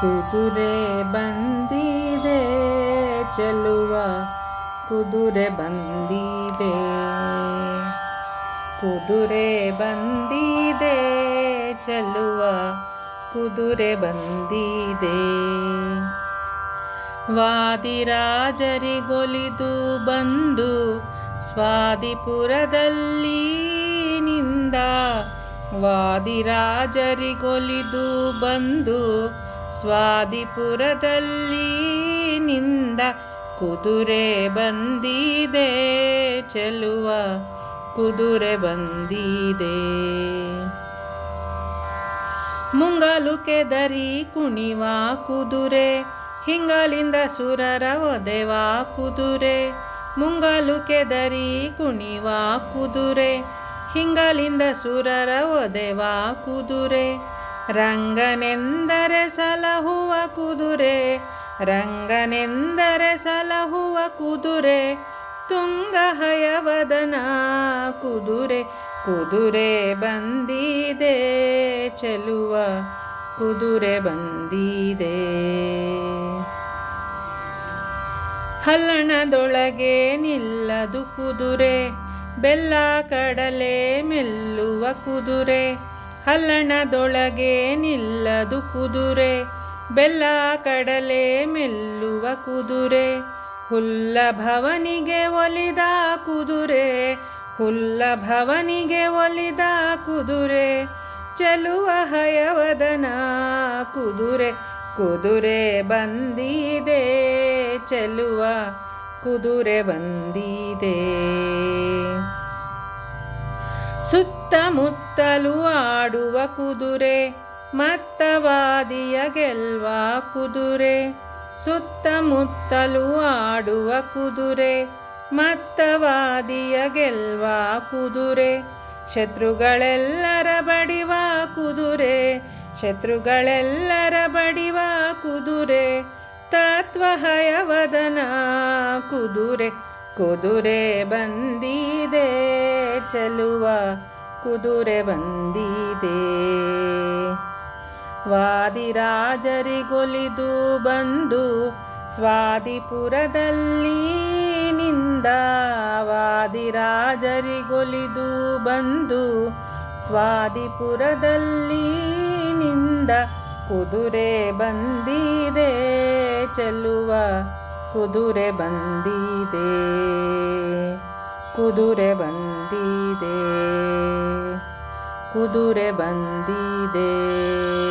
ಕುದುರೆ ಬಂದಿದೆ ಚೆಲುವ ಕುದುರೆ ಬಂದಿದೆ. ಕುದುರೆ ಬಂದಿದೆ ಚೆಲುವ ಕುದುರೆ ಬಂದಿದೆ. ವಾದಿರಾಜರಿಗೊಲಿದು ಬಂದು ಸ್ವಾದಿಪುರದಲ್ಲಿ ನಿಂದ ವಾದಿರಾಜರಿಗೊಲಿದು ಬಂದು ಸ್ವಾದಿಪುರದಲ್ಲಿ ನಿಂದ ಕುದುರೆ ಬಂದಿದೆ, ಚೆಲುವ ಕುದುರೆ ಬಂದಿದೆ. ಮುಂಗಾಲು ಕೆದರಿ ಕುಣಿವ ಕುದುರೆ, ಹಿಂಗಾಲಿಂದ ಸುರರ ಒದೆವ ಕುದುರೆ. ಮುಂಗಾಲು ಕೆದರಿ ಕುಣಿವ ಕುದುರೆ ಹಿಂಗಾಲಿಂದ ಸುರರ ಒದೆವ ಕುದುರೆ, ರಂಗನೆಂದರೆ ಸಲಹುವ ಕುದುರೆ, ರಂಗನೆಂದರೆ ಸಲಹುವ ಕುದುರೆ ತುಂಗ ಹಯವದನ ಕುದುರೆ ಕುದುರೆ ಬಂದಿದೆ ಚೆಲುವ, ಕುದುರೆ ಬಂದಿದೆ. ಹಲ್ಲಣದೊಳಗೆ ನಿಲ್ಲದು ಕುದುರೆ ಬೆಲ್ಲ ಕಡಲೆ ಮೆಲ್ಲುವ ಕುದುರೆ, ಹಲ್ಲಣದೊಳಗೆ ನಿಲ್ಲದು ಕುದುರೆ, ಬೆಲ್ಲ ಕಡಲೆ ಮೆಲ್ಲುವ ಕುದುರೆ ಹುಲ್ಲ ಭವನಿಗೆ ಒಲಿದ ಕುದುರೆ ಹುಲ್ಲ ಭವನಿಗೆ ಒಲಿದ ಕುದುರೆ, ಚಲುವ ಹಯವದನ ಕುದುರೆ ಕುದುರೆ ಬಂದಿದೆ, ಚೆಲುವ ಕುದುರೆ ಬಂದಿದೆ. ಸುತ್ತಮುತ್ತಲು ಆಡುವ ಕುದುರೆ, ಮತ್ತವಾದಿಯ ಗೆಲ್ವ ಕುದುರೆ. ಸುತ್ತಮುತ್ತಲು ಆಡುವ ಕುದುರೆ, ಮತ್ತವಾದಿಯ ಗೆಲ್ವ ಕುದುರೆ. ಶತ್ರುಗಳೆಲ್ಲರ ಬಡಿವ ಕುದುರೆ, ಶತ್ರುಗಳೆಲ್ಲರ ಬಡಿವ ಕುದುರೆ. ತತ್ವಹಯವದನ ಕುದುರೆ ಕುದುರೆ ಬಂದಿದೆ, ಚೆಲುವ ಕುದುರೆ ಬಂದಿದೆ. ವಾದಿರಾಜರಿಗೊಲಿದು ಬಂದು ಸ್ವಾದಿಪುರದಲ್ಲಿ ನಿಂದ ವಾದಿರಾಜರಿಗೊಲಿದು ಬಂದು ಸ್ವಾದಿಪುರದಲ್ಲಿ ನಿಂದ ಕುದುರೆ ಬಂದಿದೆ, ಚೆಲುವ ಕುದುರೆ ಬಂದಿದೆ. ಕುದುರೆ ಬಂದಿದೆ. ಕುದುರೆ ಬಂದಿದೆ.